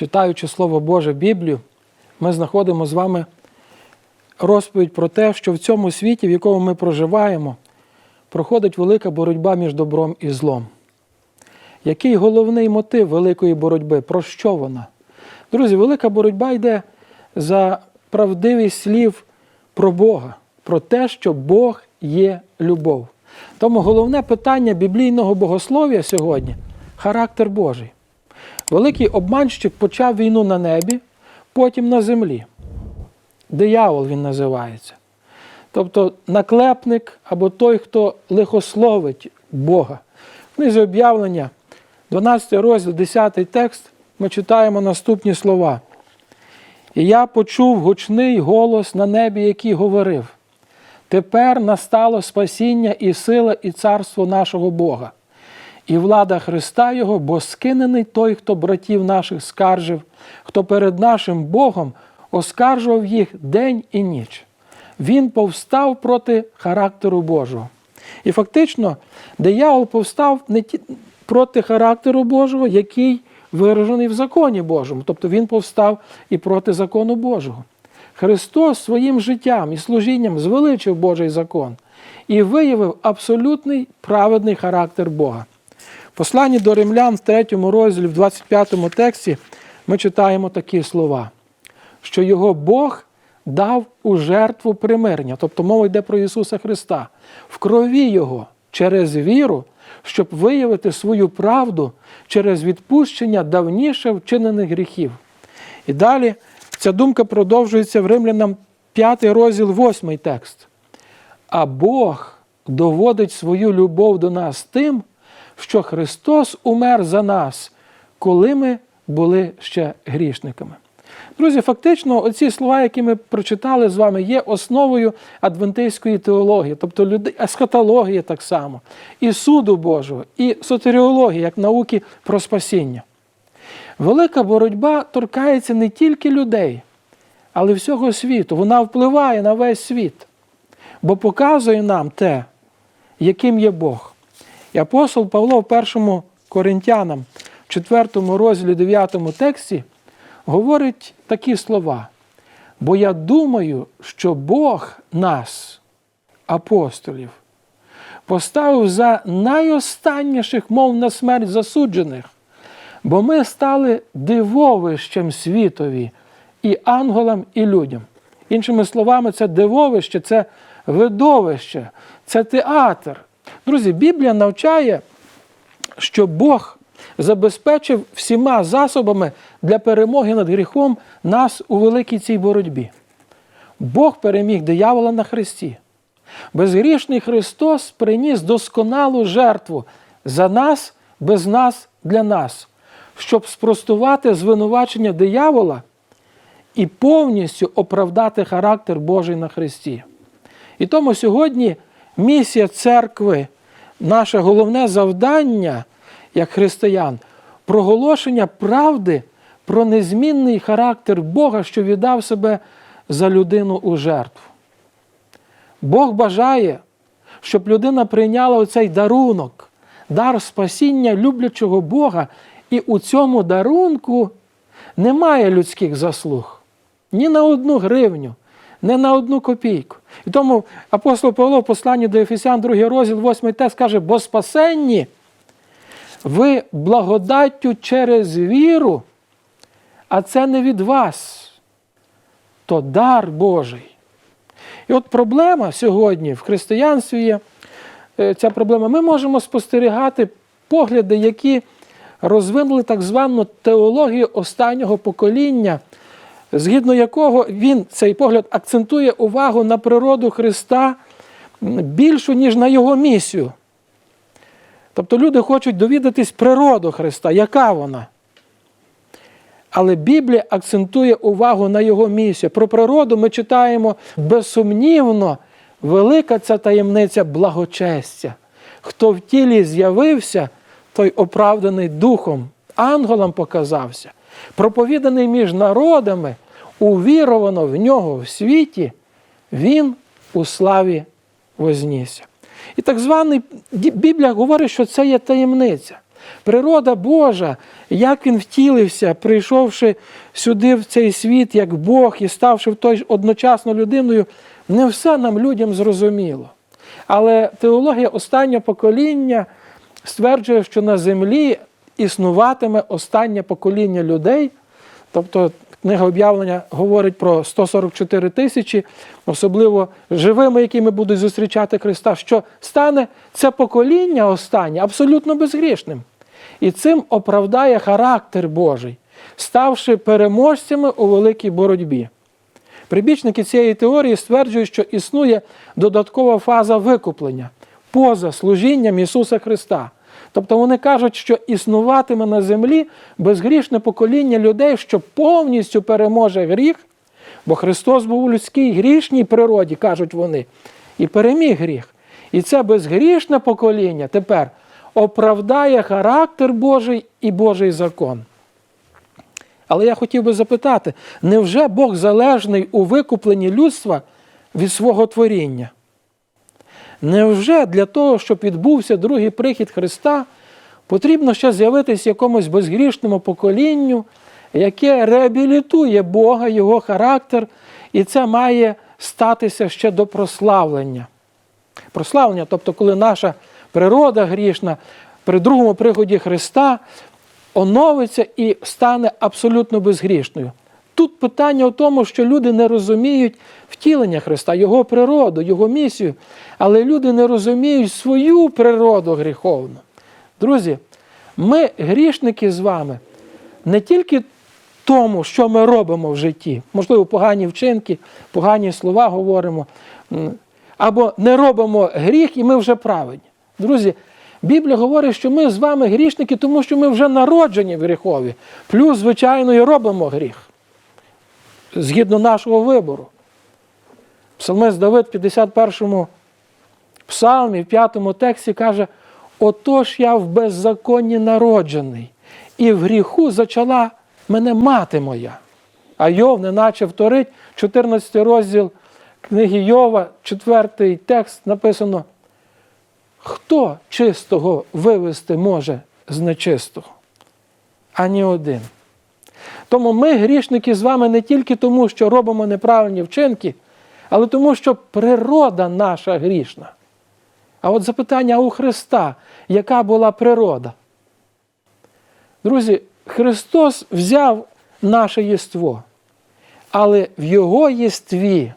читаючи Слово Боже Біблію, ми знаходимо з вами розповідь про те, що в цьому світі, в якому ми проживаємо, проходить велика боротьба між добром і злом. Який головний мотив великої боротьби? Про що вона? Друзі, велика боротьба йде за правдивість слів про Бога, про те, що Бог є любов. Тому головне питання біблійного богослов'я сьогодні характер Божий. Великий обманщик почав війну на небі, потім на землі. Диявол він називається. Тобто наклепник або той, хто лихословить Бога. В книзі об'явлення, 12 розділ, 10 текст, ми читаємо наступні слова. І я почув гучний голос на небі, який говорив: Тепер настало спасіння і сила, і царство нашого Бога, і влада Христа Його, бо скинений той, хто братів наших скаржив, хто перед нашим Богом оскаржував їх день і ніч. Він повстав проти характеру Божого. І фактично, диявол повстав не ті проти характеру Божого, який виражений в законі Божому. Тобто він повстав і проти закону Божого. Христос своїм життям і служінням звеличив Божий закон і виявив абсолютний праведний характер Бога. Посланні до римлян в 3 розділі, в 25 тексті, ми читаємо такі слова, що його Бог дав у жертву примирення, тобто мова йде про Ісуса Христа, в крові Його через віру, щоб виявити свою правду через відпущення давніше вчинених гріхів. І далі ця думка продовжується в Римлянам 5 розділ, 8 текст. А Бог доводить свою любов до нас тим, що Христос умер за нас, коли ми були ще грішниками. Друзі, фактично, оці слова, які ми прочитали з вами, є основою адвентистської теології, тобто люди, есхатології так само, і суду Божого, і сотеріології, як науки про спасіння. Велика боротьба торкається не тільки людей, але всього світу. Вона впливає на весь світ, бо показує нам те, яким є Бог. І апостол Павло в першому Коринтянам, 4 розділі 9 тексті, говорить такі слова. Бо я думаю, що Бог нас, апостолів, поставив за найостанніших, мов на смерть засуджених, бо ми стали дивовищем світові і ангелам, і людям. Іншими словами, це дивовище, це видовище, це театр. Друзі, Біблія навчає, що Бог забезпечив всіма засобами для перемоги над гріхом нас у великій цій боротьбі. Бог переміг диявола на Христі. Безгрішний Христос приніс досконалу жертву за нас, без нас, для нас, щоб спростувати звинувачення диявола і повністю оправдати характер Божий на Христі. І тому сьогодні місія церкви, наше головне завдання як християн, проголошення правди про незмінний характер Бога, що віддав себе за людину у жертву. Бог бажає, щоб людина прийняла оцей дарунок, дар спасіння люблячого Бога, і у цьому дарунку немає людських заслуг ні на одну гривню, не на одну копійку. І тому апостол Павло в посланні до Ефесян, 2 розділ, 8 текст каже, бо спасенні ви благодаттю через віру, а це не від вас, то дар Божий. І от проблема сьогодні в християнстві є е, ця проблема. Ми можемо спостерігати погляди, які розвинули так звану теологію останнього покоління, згідно якого він, цей погляд, акцентує увагу на природу Христа більшу, ніж на Його місію. Тобто люди хочуть довідатись природу Христа, яка вона. Але Біблія акцентує увагу на Його місію. Про природу ми читаємо безсумнівно, велика ця таємниця благочестя. Хто в тілі з'явився, той оправданий духом, ангелом показався, проповіданий між народами, увіровано в нього в світі, він у славі вознісся. І так званий Біблія говорить, що це є таємниця. Природа Божа, як він втілився, прийшовши сюди в цей світ як Бог і ставши в той одночасно людиною, не все нам людям зрозуміло. Але теологія останнього покоління стверджує, що на землі існуватиме останнє покоління людей, тобто книга об'явлення говорить про 144 тисячі, особливо живими, якими будуть зустрічати Христа, що стане це покоління останнє абсолютно безгрішним. І цим оправдає характер Божий, ставши переможцями у великій боротьбі. Прибічники цієї теорії стверджують, що існує додаткова фаза викуплення поза служінням Ісуса Христа. Тобто вони кажуть, що існуватиме на землі безгрішне покоління людей, що повністю переможе гріх, бо Христос був у людській грішній природі, кажуть вони, і переміг гріх. І це безгрішне покоління тепер оправдає характер Божий і Божий закон. Але я хотів би запитати, невже Бог залежний у викупленні людства від свого творіння? Невже для того, щоб відбувся другий прихід Христа, потрібно ще з'явитися якомусь безгрішному поколінню, яке реабілітує Бога, Його характер, і це має статися ще до прославлення? Прославлення, тобто, коли наша природа грішна при другому приході Христа оновиться і стане абсолютно безгрішною. Тут питання в тому, що люди не розуміють втілення Христа, Його природу, Його місію, але люди не розуміють свою природу гріховну. Друзі, ми грішники з вами не тільки тому, що ми робимо в житті, можливо, погані вчинки, погані слова говоримо, або не робимо гріх, і ми вже праведні. Друзі, Біблія говорить, що ми з вами грішники, тому що ми вже народжені в гріхові. Плюс, звичайно, і робимо гріх. Згідно нашого вибору. Псалмець Давид в 51-му псалмі, в 5-му тексті каже: Отож я в беззаконні народжений, і в гріху зачала мене мати моя. А Йов, неначе вторить, 14 розділ книги Йова, 4 текст написано. Хто чистого вивести може з нечистого? Ані один. Тому ми грішники з вами не тільки тому, що робимо неправильні вчинки, але тому, що природа наша грішна. А от запитання у Христа, яка була природа? Друзі, Христос взяв наше єство, але в Його єстві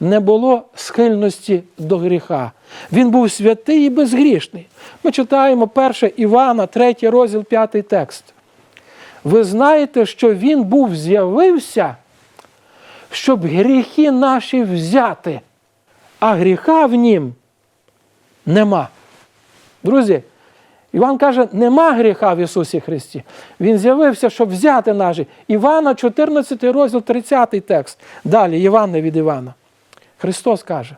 не було схильності до гріха. Він був святий і безгрішний. Ми читаємо 1 Івана, 3 розділ, 5 текст. Ви знаєте, що Він був з'явився, щоб гріхи наші взяти, а гріха в нім нема. Друзі, Іван каже, нема гріха в Ісусі Христі. Він з'явився, щоб взяти наші. Івана, 14 розділ, 30 текст. Далі, Івана від Івана. Христос каже,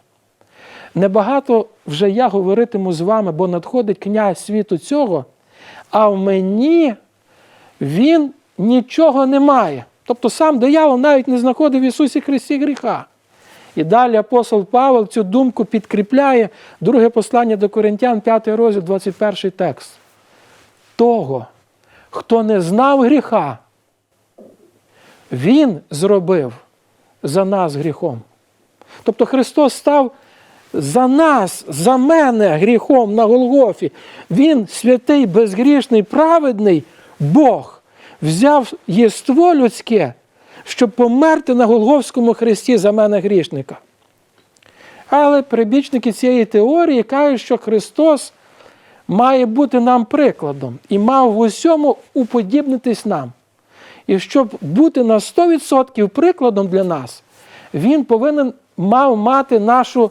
небагато вже я говоритиму з вами, бо надходить князь світу цього, а в мені він нічого не має. Тобто сам диявол навіть не знаходив в Ісусі Христі гріха. І далі апостол Павел цю думку підкріпляє, друге послання до Коринтян, 5 розділ, 21 текст. Того, хто не знав гріха, він зробив за нас гріхом. Тобто Христос став за нас, за мене гріхом на Голгофі. Він святий, безгрішний, праведний Бог, взяв єство людське, щоб померти на Голговському хресті за мене грішника. Але прибічники цієї теорії кажуть, що Христос має бути нам прикладом і мав в усьому уподібнитись нам. І щоб бути на 100% прикладом для нас, він повинен мав мати нашу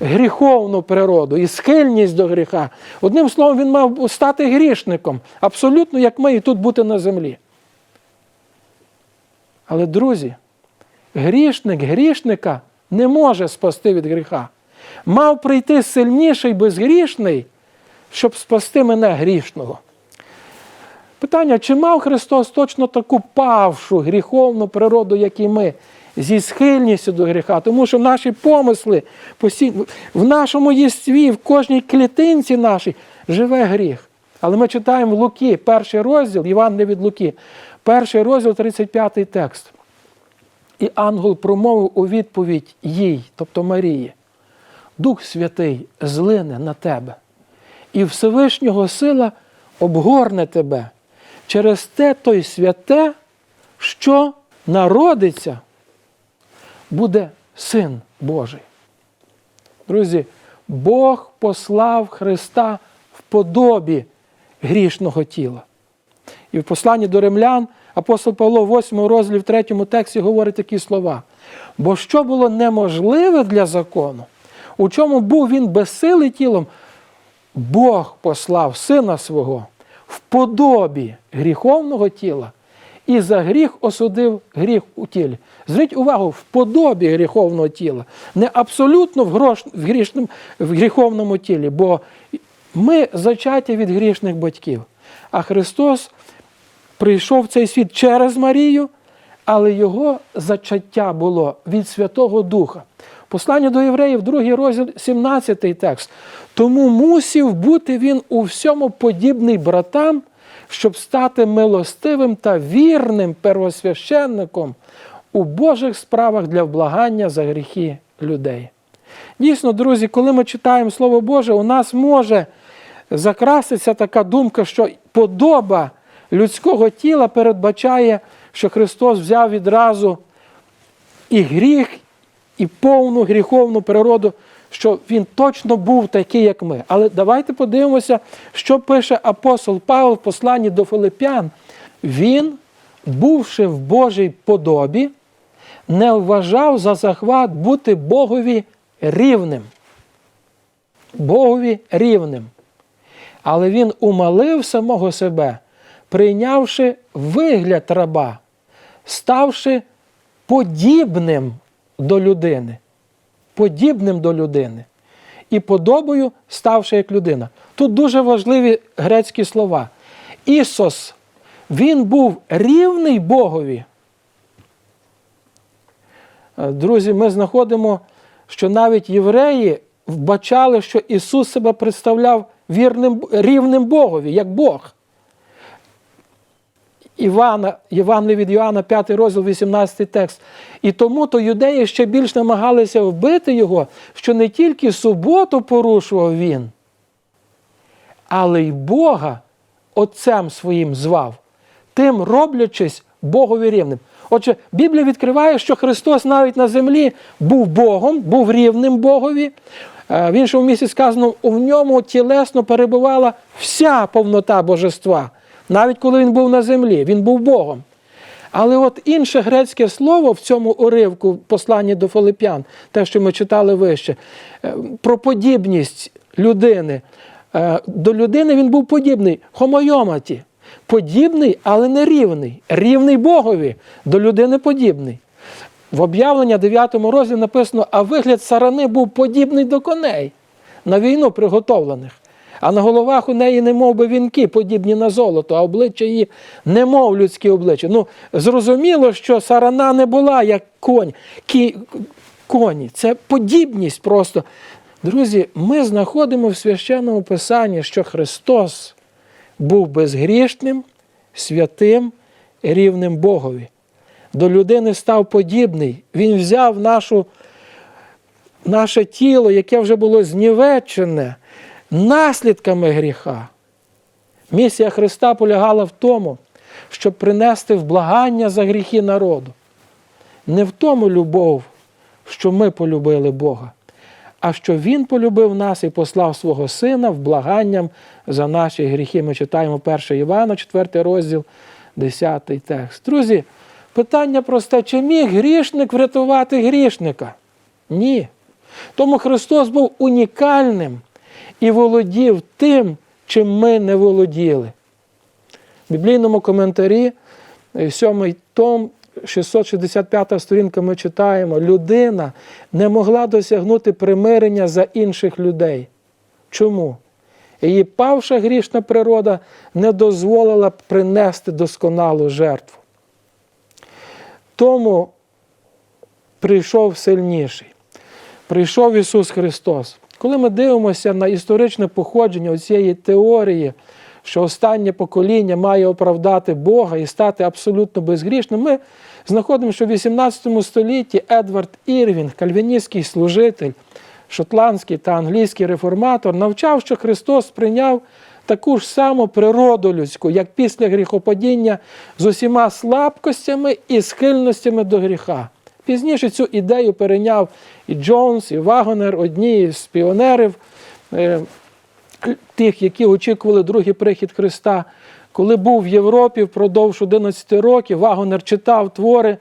гріховну природу і схильність до гріха. Одним словом, він мав стати грішником, абсолютно як ми і тут бути на землі. Але, друзі, грішник грішника не може спасти від гріха. Мав прийти сильніший безгрішний, щоб спасти мене грішного. Питання, чи мав Христос точно таку павшу гріховну природу, як і ми, зі схильністю до гріха, тому що наші помисли, постійно, в нашому єстві, в кожній клітинці нашій живе гріх. Але ми читаємо Луки, перший розділ, Євангелія від Луки, перший розділ, 35 текст. І ангел промовив у відповідь їй, тобто Марії, Дух Святий злине на тебе, і Всевишнього сила обгорне тебе. Через те той святе, що народиться, буде Син Божий. Друзі, Бог послав Христа в подобі грішного тіла. І в посланні до римлян апостол Павло в 8 розділі в 3 тексті говорить такі слова. Бо що було неможливе для закону, у чому був він безсилий тілом, Бог послав Сина свого в подобі гріховного тіла і за гріх осудив гріх у тілі. Зверніть увагу, в подобі гріховного тіла, не абсолютно в, грош, в, грішному, в гріховному тілі, бо ми зачаті від грішних батьків. А Христос прийшов в цей світ через Марію, але його зачаття було від Святого Духа. Послання до євреїв, другий розділ, 17 текст. Тому мусів бути він у всьому подібний братам, щоб стати милостивим та вірним первосвященником у Божих справах для вблагання за гріхи людей. Дійсно, друзі, коли ми читаємо Слово Боже, у нас може закраситься така думка, що подоба людського тіла передбачає, що Христос взяв відразу і гріх, і повну гріховну природу, що Він точно був такий, як ми. Але давайте подивимося, що пише апостол Павло в посланні до Филип'ян. Він, бувши в Божій подобі, не вважав за захват бути Богові рівним. Богові рівним. Але він умалив самого себе, прийнявши вигляд раба, ставши подібним до людини. Подібним до людини. І подобою ставши як людина. Тут дуже важливі грецькі слова. Ісос, він був рівний Богові. Е, Друзі, ми знаходимо, що навіть євреї вбачали, що Ісус себе представляв вірним, рівним Богові, як Бог. Івана, Євангелія від Йоанна, 5 розділ, 18 текст. І тому то юдеї ще більш намагалися вбити його, що не тільки суботу порушував він, але й Бога Отцем своїм звав, тим роблячись Богові рівним. Отже, Біблія відкриває, що Христос навіть на землі був Богом, був рівним Богові. Е, В іншому місці сказано, у ньому тілесно перебувала вся повнота божества. Навіть коли він був на землі, він був Богом. Але от інше грецьке слово в цьому уривку посланні до Филип'ян, те, що ми читали вище, е, про подібність людини. Е, До людини він був подібний, хомойоматі. Подібний, але не рівний. Рівний Богові, до людини подібний. В об'явлення 9 розділі написано, а вигляд сарани був подібний до коней, на війну приготовлених. А на головах у неї не мов би вінки, подібні на золото, а обличчя її не мов людські обличчя. Ну, зрозуміло, що сарана не була як конь, кі, коні. Це подібність просто. Друзі, ми знаходимо в священному писанні, що Христос був безгрішним, святим, рівним Богові. До людини став подібний. Він взяв нашу, наше тіло, яке вже було знівечене наслідками гріха. Місія Христа полягала в тому, щоб принести вблагання за гріхи народу. Не в тому любов, що ми полюбили Бога, а що Він полюбив нас і послав свого Сина вблаганням за наші гріхи. Ми читаємо 1 Івана, 4 розділ, 10 текст. Друзі, питання просте: чи міг грішник врятувати грішника? Ні. Тому Христос був унікальним і володів тим, чим ми не володіли. В біблійному коментарі, 7 том, 665 сторінка, ми читаємо: людина не могла досягнути примирення за інших людей. Чому? Її павша грішна природа не дозволила принести досконалу жертву. Тому прийшов сильніший. Прийшов Ісус Христос. Коли ми дивимося на історичне походження цієї теорії, що останнє покоління має оправдати Бога і стати абсолютно безгрішним, ми знаходимо, що в 18 столітті Едвард Ірвінг, кальвіністський служитель, шотландський та англійський реформатор, навчав, що Христос прийняв таку ж саму природу людську, як після гріхопадіння з усіма слабкостями і схильностями до гріха. Пізніше цю ідею перейняв і Джонс, і Вагонер, одні з піонерів, е, тих, які очікували другий прихід Христа. Коли був в Європі впродовж 11 років, Вагонер читав твори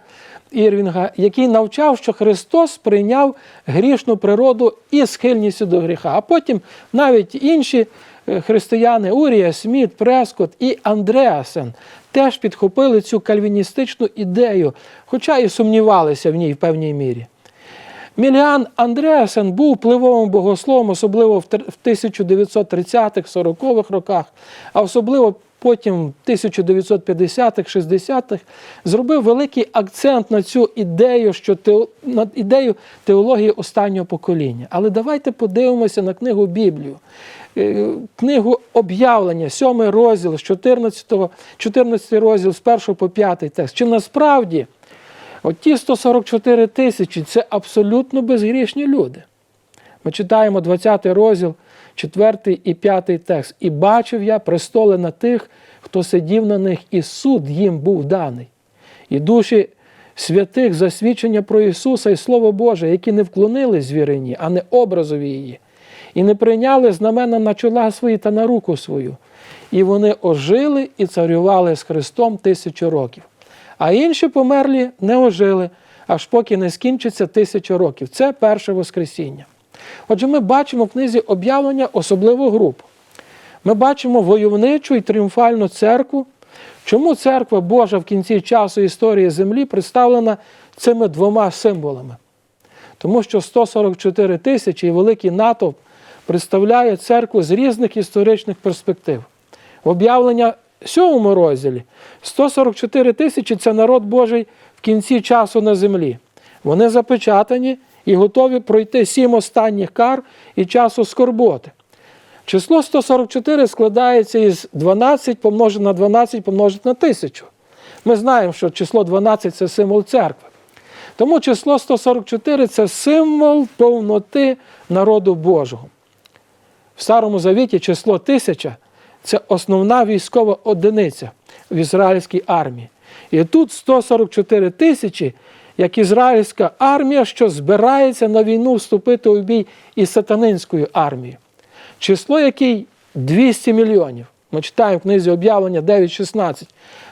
Ірвінга, який навчав, що Христос прийняв грішну природу і схильністю до гріха. А потім навіть інші християни Урія, Сміт, Прескот і Андреасен теж підхопили цю кальвіністичну ідею, хоча і сумнівалися в ній в певній мірі. Міліан Андреасен був впливовим богословом, особливо в 1930-х, 40-х роках, а особливо потім в 1950-х, 60-х, зробив великий акцент на цю ідею, що тео, на ідею теології останнього покоління. Але давайте подивимося на книгу Біблію. Е, Книгу об'явлення, 7 розділ з 14, 14 розділ з 1 по 5 текст. Чи насправді От ті 144 тисячі це абсолютно безгрішні люди. Ми читаємо 20 розділ, 4 і 5 текст. І бачив я престоли на тих, хто сидів на них, і суд їм був даний. І душі святих засвідчення про Ісуса і Слово Боже, які не вклонили звірині, а не образові її, і не прийняли знамена на чола свої та на руку свою. І вони ожили і царювали з Христом тисячу років. А інші померлі не ожили, аж поки не скінчиться тисяча років. Це перше Воскресіння. Отже, ми бачимо в книзі об'явлення особливу групу. Ми бачимо войовничу і тріумфальну церкву. Чому церква Божа в кінці часу історії землі представлена цими двома символами? Тому що 144 тисячі і великий натовп представляє церкву з різних історичних перспектив. Об'явлення в сьомому розділі 144 тисячі це народ Божий в кінці часу на землі. Вони запечатані і готові пройти сім останніх кар і часу скорботи. Число 144 складається із 12 помножити на 12 помножити на 1000. Ми знаємо, що число 12 це символ церкви. Тому число 144 це символ повноти народу Божого. В Старому Завіті число 1000 це основна військова одиниця в ізраїльській армії. І тут 144 тисячі, як ізраїльська армія, що збирається на війну вступити у бій із сатанинською армією. Число який 200 мільйонів. Ми читаємо в книзі об'явлення 9.16.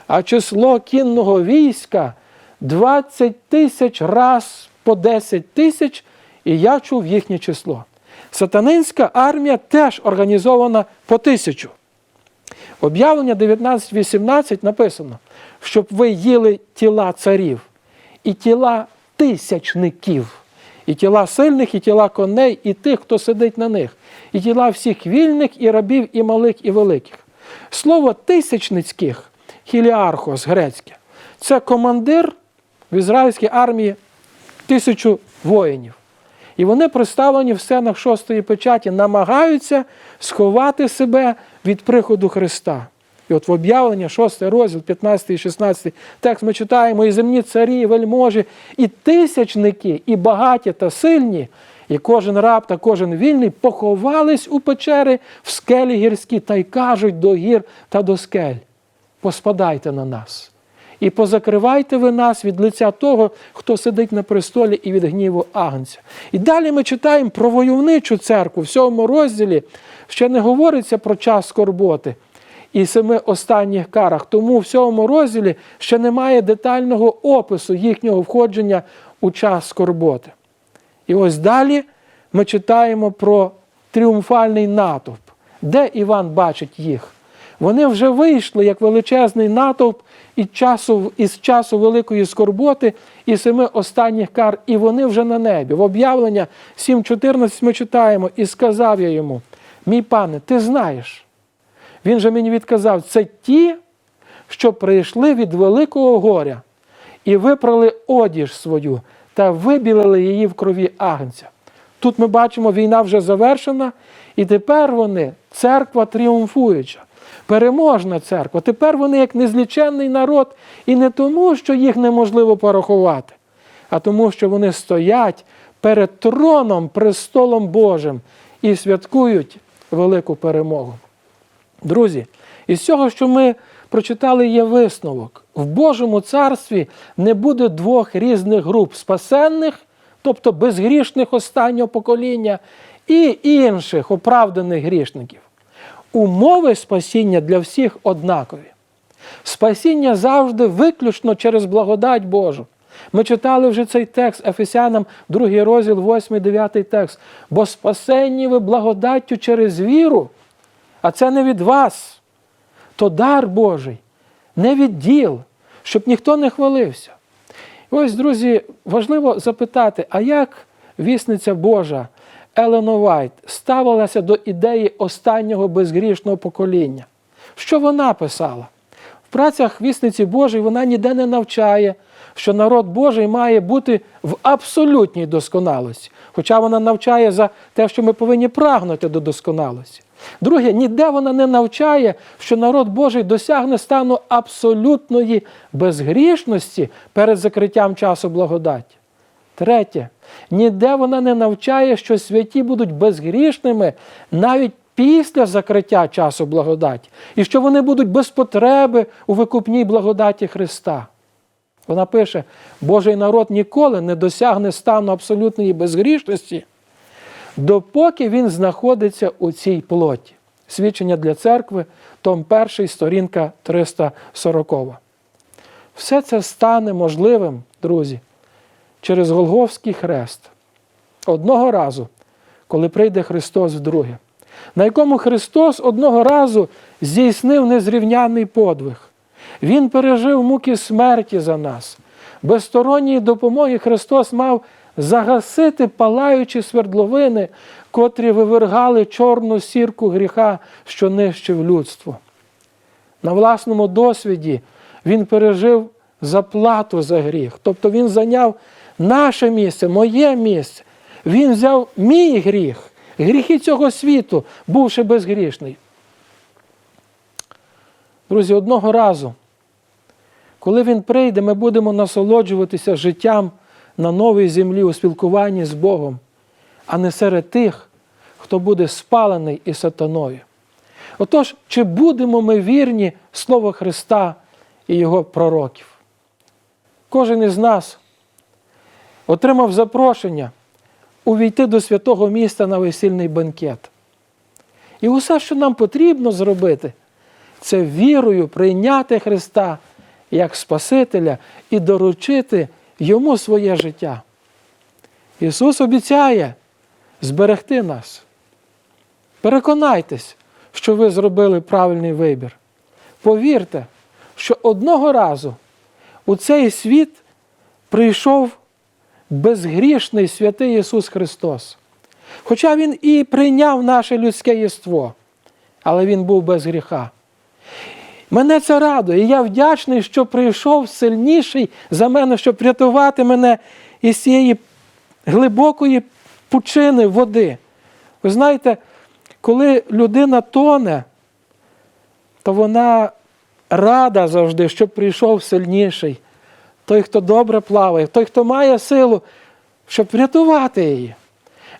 А число кінного війська 20 тисяч раз по 10 тисяч, і я чув їхнє число. Сатанинська армія теж організована по тисячу. Об'явлення 19.18 написано, щоб ви їли тіла царів і тіла тисячників, і тіла сильних, і тіла коней, і тих, хто сидить на них, і тіла всіх вільних, і рабів, і малих, і великих. Слово тисячницьких, хіліархос грецьке, це командир в ізраїльській армії тисячу воїнів. І вони представлені в сценах шостої печаті, намагаються сховати себе від приходу Христа. І от в об'явлення, 6 розділ, 15 і 16 текст ми читаємо і земні царі, вельможі, і тисячники, і багаті та сильні, і кожен раб та кожен вільний поховались у печери в скелі гірські та й кажуть до гір та до скель. Поспадайте на нас. І позакривайте ви нас від лиця того, хто сидить на престолі і від гніву Агнця. І далі ми читаємо про войовничу церкву. В сьомому розділі ще не говориться про час скорботи і семи останніх карах. Тому в сьомому розділі ще немає детального опису їхнього входження у час скорботи. І ось далі ми читаємо про тріумфальний натовп, де Іван бачить їх. Вони вже вийшли як величезний натовп із часу, із часу великої скорботи і семи останніх кар, і вони вже на небі. В об'явлення 7.14 ми читаємо, і сказав я йому: мій пане, ти знаєш. Він же мені відказав: це ті, що прийшли від великого горя і випрали одіж свою та вибілили її в крові агнця. Тут ми бачимо, війна вже завершена, і тепер вони, церква тріумфуюча. переможна церква. Тепер вони як незліченний народ, і не тому, що їх неможливо порахувати, а тому, що вони стоять перед троном, престолом Божим і святкують велику перемогу. Друзі, із цього, що ми прочитали, є висновок. В Божому царстві не буде двох різних груп спасенних, тобто безгрішних останнього покоління, і інших оправданих грішників. Умови спасіння для всіх однакові. Спасіння завжди виключно через благодать Божу. Ми читали вже цей текст Ефесянам, 2 розділ, 8, 9 текст. Бо спасенні ви благодаттю через віру, а це не від вас, то дар Божий, не від діл, щоб ніхто не хвалився. І ось, друзі, важливо запитати, а як вісниця Божа Елена Вайт ставилася до ідеї останнього безгрішного покоління? Що вона писала? В працях вісниці Божої вона ніде не навчає, що народ Божий має бути в абсолютній досконалості. Хоча вона навчає за те, що ми повинні прагнути до досконалості. Друге, ніде вона не навчає, що народ Божий досягне стану абсолютної безгрішності перед закриттям часу благодаті. Третє, ніде вона не навчає, що святі будуть безгрішними навіть після закриття часу благодаті, і що вони будуть без потреби у викупній благодаті Христа. Вона пише: Божий народ ніколи не досягне стану абсолютної безгрішності, допоки він знаходиться у цій плоті. Свідчення для церкви, том 1, сторінка 340. Все це стане можливим, друзі, через Голговський хрест. Одного разу, коли прийде Христос вдруге, на якому Христос одного разу здійснив незрівняний подвиг. Він пережив муки смерті за нас. Без сторонньої допомоги Христос мав загасити палаючі свердловини, котрі вивергали чорну сірку гріха, що нищив людство. На власному досвіді Він пережив заплату за гріх. Тобто Він зайняв наше місце, моє місце. Він взяв мій гріх, гріхи цього світу, бувши безгрішний. Друзі, одного разу, коли він прийде, ми будемо насолоджуватися життям на новій землі у спілкуванні з Богом, а не серед тих, хто буде спалений і сатаною. Отож, чи будемо ми вірні Слову Христа і Його пророків? Кожен із нас отримав запрошення увійти до святого міста на весільний бенкет. І усе, що нам потрібно зробити, це вірою прийняти Христа як Спасителя і доручити Йому своє життя. Ісус обіцяє зберегти нас. Переконайтесь, що ви зробили правильний вибір. Повірте, що одного разу у цей світ прийшов безгрішний святий Ісус Христос. Хоча Він і прийняв наше людське єство, але Він був без гріха. Мене це радує, і я вдячний, що прийшов сильніший за мене, щоб врятувати мене із цієї глибокої пучини води. Ви знаєте, коли людина тоне, то вона рада завжди, щоб прийшов сильніший. Той, хто добре плаває, той, хто має силу, щоб врятувати її.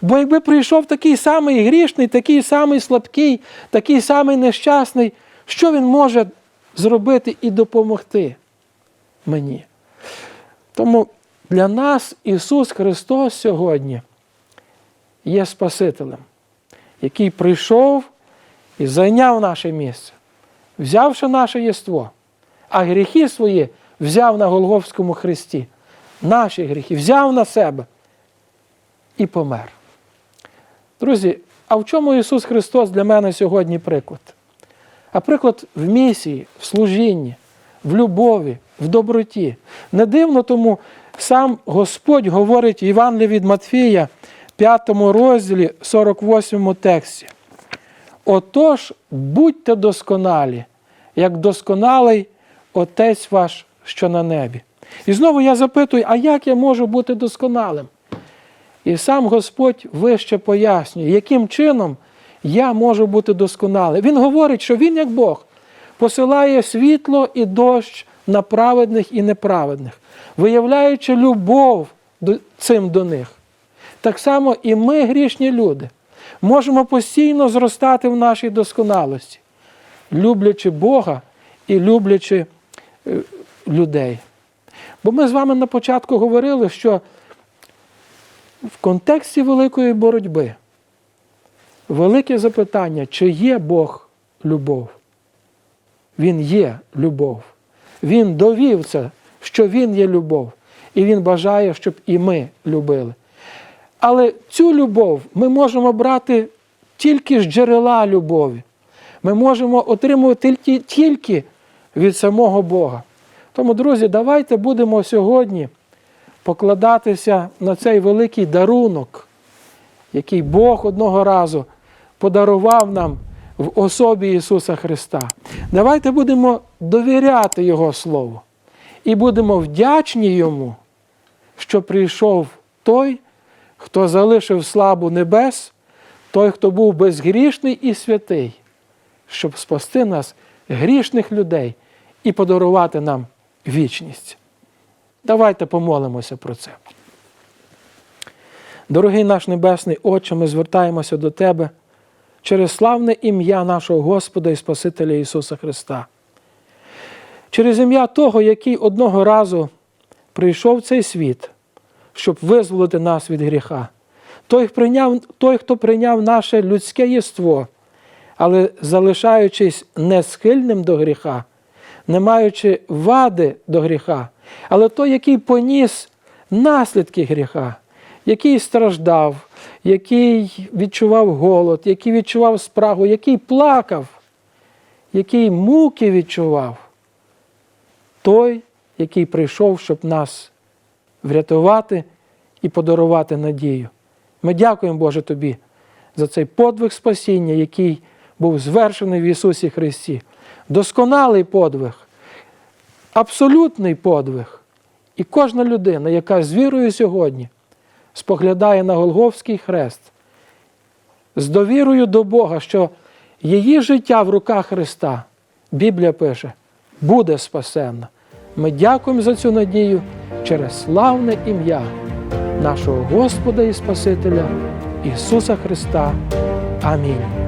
Бо якби прийшов такий самий грішний, такий самий слабкий, такий самий нещасний, що він може зробити і допомогти мені? Тому для нас Ісус Христос сьогодні є Спасителем, який прийшов і зайняв наше місце, взявши наше єство, а гріхи свої взяв на Голговському хресті. Наші гріхи взяв на себе і помер. Друзі, а в чому Ісус Христос для мене сьогодні приклад? А приклад в місії, в служінні, в любові, в доброті. Не дивно тому сам Господь говорить Євангелії від Матфія, 5 розділі, 48 тексті. Отож, будьте досконалі, як досконалий Отець ваш, що на небі. І знову я запитую, а як я можу бути досконалим? І сам Господь вище пояснює, яким чином я можу бути досконалим. Він говорить, що Він, як Бог, посилає світло і дощ на праведних і неправедних, виявляючи любов цим до них. Так само і ми, грішні люди, можемо постійно зростати в нашій досконалості, люблячи Бога і люблячи е, людей. Бо ми з вами на початку говорили, що в контексті великої боротьби велике запитання, чи є Бог любов? Він є любов. Він довів це, що Він є любов. І Він бажає, щоб і ми любили. Але цю любов ми можемо брати тільки з джерела любові. Ми можемо отримувати тільки, від самого Бога. Тому, друзі, давайте будемо сьогодні покладатися на цей великий дарунок, який Бог одного разу подарував нам в особі Ісуса Христа. Давайте будемо довіряти Його Слову і будемо вдячні Йому, що прийшов той, хто залишив славу небес, той, хто був безгрішний і святий, щоб спасти нас, грішних людей, і подарувати нам вічність. Давайте помолимося про це. Дорогий наш Небесний Отче, ми звертаємося до Тебе через славне ім'я нашого Господа і Спасителя Ісуса Христа. Через ім'я того, який одного разу прийшов в цей світ, щоб визволити нас від гріха. Той, прийняв, той, хто прийняв наше людське єство, але залишаючись не схильним до гріха, не маючи вади до гріха, але той, який поніс наслідки гріха, який страждав, який відчував голод, який відчував спрагу, який плакав, який муки відчував, той, який прийшов, щоб нас врятувати і подарувати надію. Ми дякуємо, Боже, Тобі за цей подвиг спасіння, який був звершений в Ісусі Христі. Досконалий подвиг, абсолютний подвиг. І кожна людина, яка з вірою сьогодні споглядає на Голговський хрест, з довірою до Бога, що її життя в руках Христа, Біблія пише, буде спасенна. Ми дякуємо за цю надію через славне ім'я нашого Господа і Спасителя Ісуса Христа. Амінь.